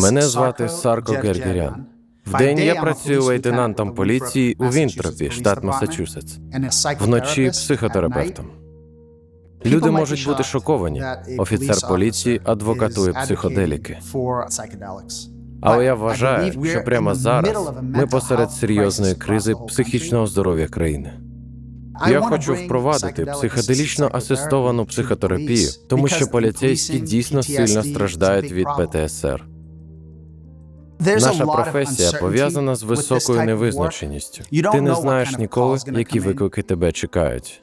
Мене звати Сарко Гергерян. Вдень я працюю лейтенантом поліції у Вінтропі, штат Масачусетс. Вночі психотерапевтом. Люди можуть бути шоковані. Офіцер поліції адвокатує психоделіки. Але я вважаю, що прямо зараз ми посеред серйозної кризи психічного здоров'я країни. Я хочу впровадити психоделічно асистовану психотерапію, тому що поліцейські дійсно сильно страждають від ПТСР. Наша професія пов'язана з високою невизначеністю. Ти не знаєш ніколи, які виклики тебе чекають.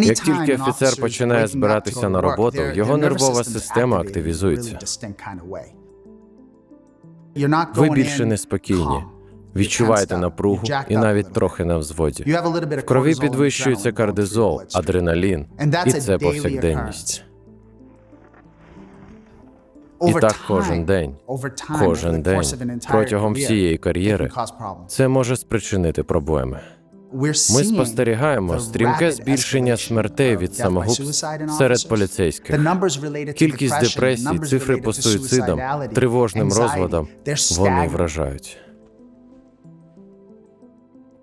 Як тільки офіцер починає збиратися на роботу, його нервова система активізується. Ви більше не спокійні, відчуваєте напругу і навіть трохи на взводі. В крові підвищується кардизол, адреналін, і це повсякденність. І так кожен день, кожен день протягом всієї кар'єри це може спричинити проблеми. Ми спостерігаємо стрімке збільшення смертей від самогубств серед поліцейських. Кількість депресій, цифри по суїцидам, тривожним розладам вони вражають.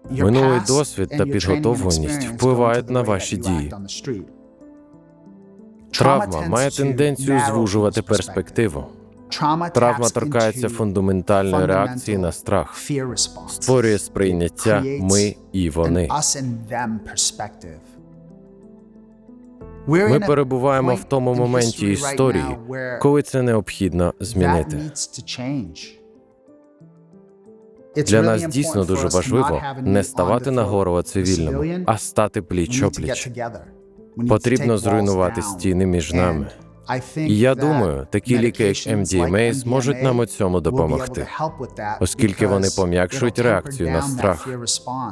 Минулий досвід та підготовленість впливають на ваші дії. Травма має тенденцію звужувати перспективу. Травма торкається фундаментальної реакції на страх, створює сприйняття ми і вони. Ми перебуваємо в тому моменті історії, коли це необхідно змінити. Для нас дійсно дуже важливо не ставати на горло цивільному, а стати пліч опліч. Потрібно зруйнувати стіни між нами. І я думаю, такі ліки, як MDMA, зможуть нам у цьому допомогти, оскільки вони пом'якшують реакцію на страх,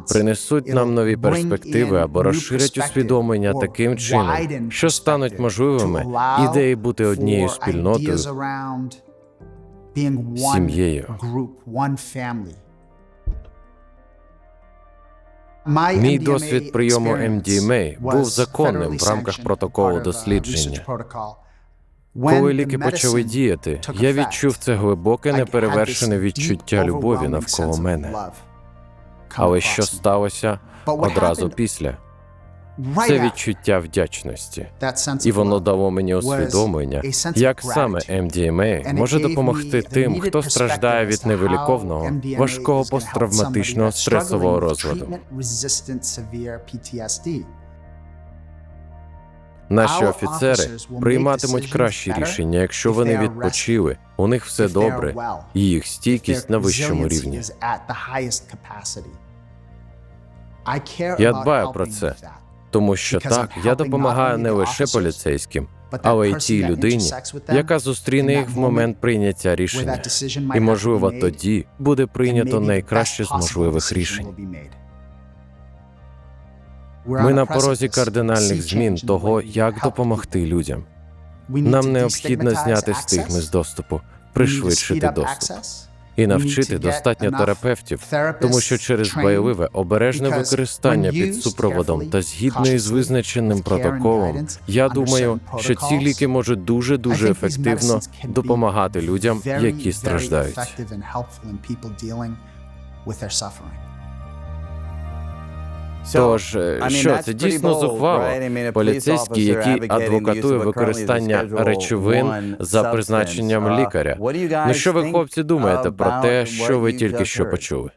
принесуть нам нові перспективи або розширять усвідомлення таким чином, що стануть можливими ідеї бути однією спільнотою, сім'єю. Мій досвід прийому MDMA був законним в рамках протоколу дослідження. Коли ліки почали діяти, я відчув це глибоке неперевершене відчуття любові навколо мене. Але що сталося одразу після? Це відчуття вдячності, і воно дало мені усвідомлення, як саме MDMA може допомогти тим, хто страждає від невиліковного важкого посттравматичного стресового розладу. Наші офіцери прийматимуть кращі рішення, якщо вони відпочили, у них все добре, і їх стійкість на вищому рівні. Я дбаю про це, тому що так я допомагаю не лише поліцейським, але й тій людині, яка зустріне їх в момент прийняття рішення. І, можливо, тоді буде прийнято найкраще з можливих рішень. Ми на порозі кардинальних змін того, як допомогти людям. Нам необхідно зняти стигми з доступу, пришвидшити доступ і навчити достатньо терапевтів, тому що через бойове обережне використання під супроводом та згідно із визначеним протоколом, я думаю, що ці ліки можуть дуже дуже ефективно допомагати людям, які страждають. Тож, е, що це дійсно зухвало? Поліцейський, який адвокатує використання речовин за призначенням лікаря. Ну що ви, хлопці, думаєте про те, що ви тільки що почули?